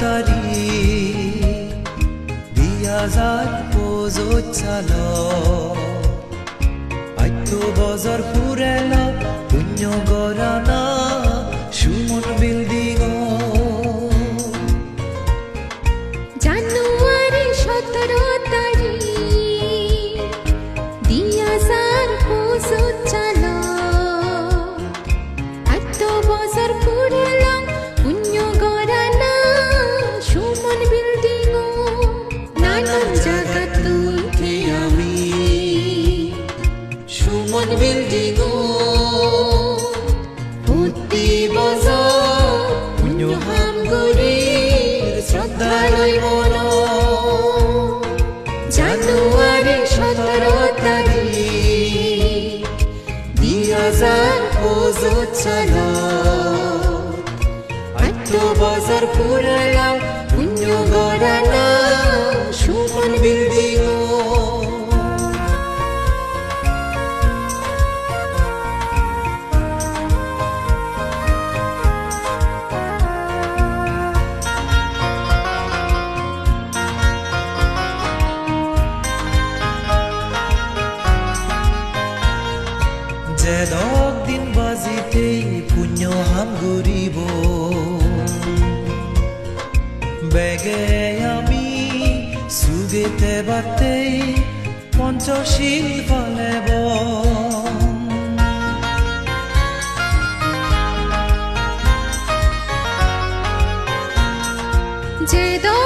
তারি দিয়াজার পোজো চাল আইতো বজর ফুরেলা বছর পুরলাম পুণ্য গড়ানা সুমন বিল্ডিং। যে দক দিন বাজিতেই পুণ্য হাম ঘুরিব বেগে আমি সুগেতে বাতেই পঞ্চশীল ফলেব যে দিন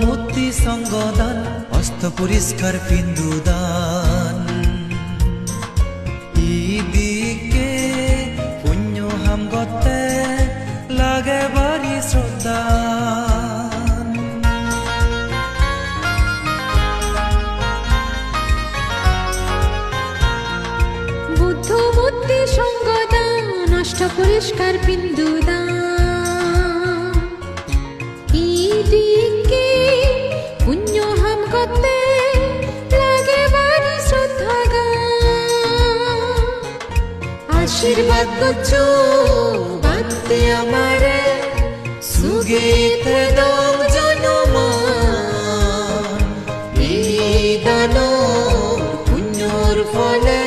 মূর্তি সঙ্গদান, অস্ত পরিষ্কার পিন্দুদান ইদিকে পুণ্য হাম গতে লাগে বাড়ি শ্রদ্ধা বুদ্ধ বুদ্ধি সঙ্গদান নষ্ট পরিষ্কার বিন্দুদান আশীর্বাদ করছ, বাঁধতে আমারে সুগীতে দম জনমান এই দানো পুণ্যর ফলে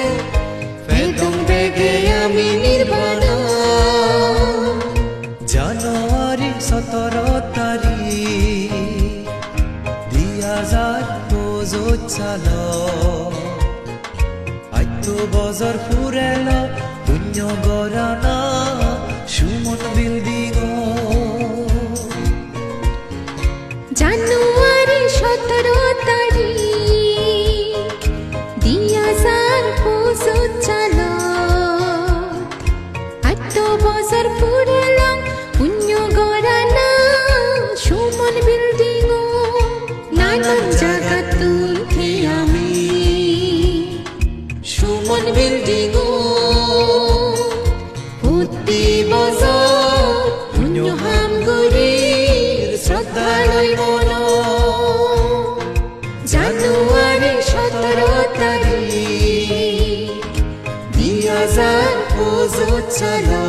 বেগে আমি নির্বাণ। জানুয়ারি সতেরো তারিখ হাজার পঁচিশ আইত বজর ফুরেল গরানা Shalom.